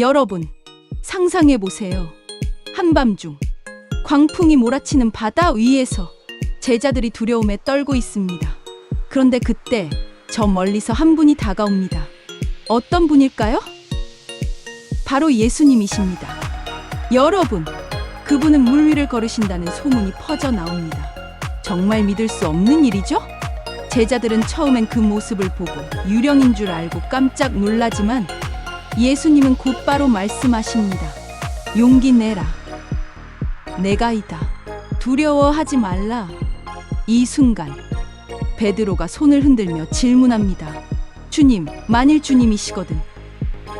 여러분, 상상해 보세요. 한밤중 광풍이 몰아치는 바다 위에서 제자들이 두려움에 떨고 있습니다. 그런데 그때 저 멀리서 한 분이 다가옵니다. 어떤 분일까요? 바로 예수님이십니다. 여러분, 그분은 물 위를 걸으신다는 소문이 퍼져 나옵니다. 정말 믿을 수 없는 일이죠? 제자들은 처음엔 그 모습을 보고 유령인 줄 알고 깜짝 놀라지만 예수님은 곧바로 말씀하십니다. 용기 내라. 내가 이다. 두려워하지 말라. 이 순간 베드로가 손을 흔들며 질문합니다. 주님, 만일 주님이시거든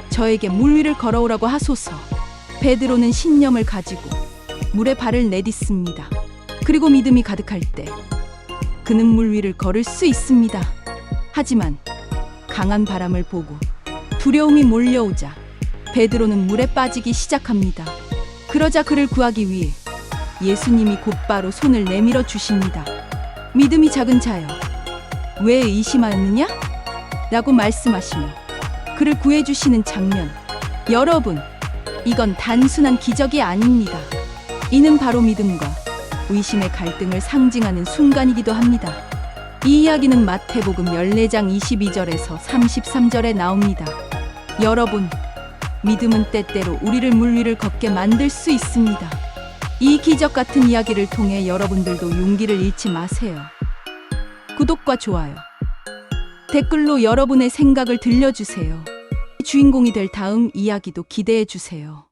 저에게 물 위를 걸어오라고 하소서. 베드로는 신념을 가지고 물에 발을 내딛습니다. 그리고 믿음이 가득할 때 그는 물 위를 걸을 수 있습니다. 하지만 강한 바람을 보고 두려움이 몰려오자 베드로는 물에 빠지기 시작합니다. 그러자 그를 구하기 위해 예수님이 곧바로 손을 내밀어 주십니다. 믿음이 작은 자여, 왜 의심하였느냐? 라고 말씀하시며 그를 구해주시는 장면. 여러분, 이건 단순한 기적이 아닙니다. 이는 바로 믿음과 의심의 갈등을 상징하는 순간이기도 합니다. 이 이야기는 마태복음 14장 22절에서 33절에 나옵니다. 여러분, 믿음은 때때로 우리를 물 위를 걷게 만들 수 있습니다. 이 기적 같은 이야기를 통해 여러분들도 용기를 잃지 마세요. 구독과 좋아요, 댓글로 여러분의 생각을 들려주세요. 주인공이 될 다음 이야기도 기대해 주세요.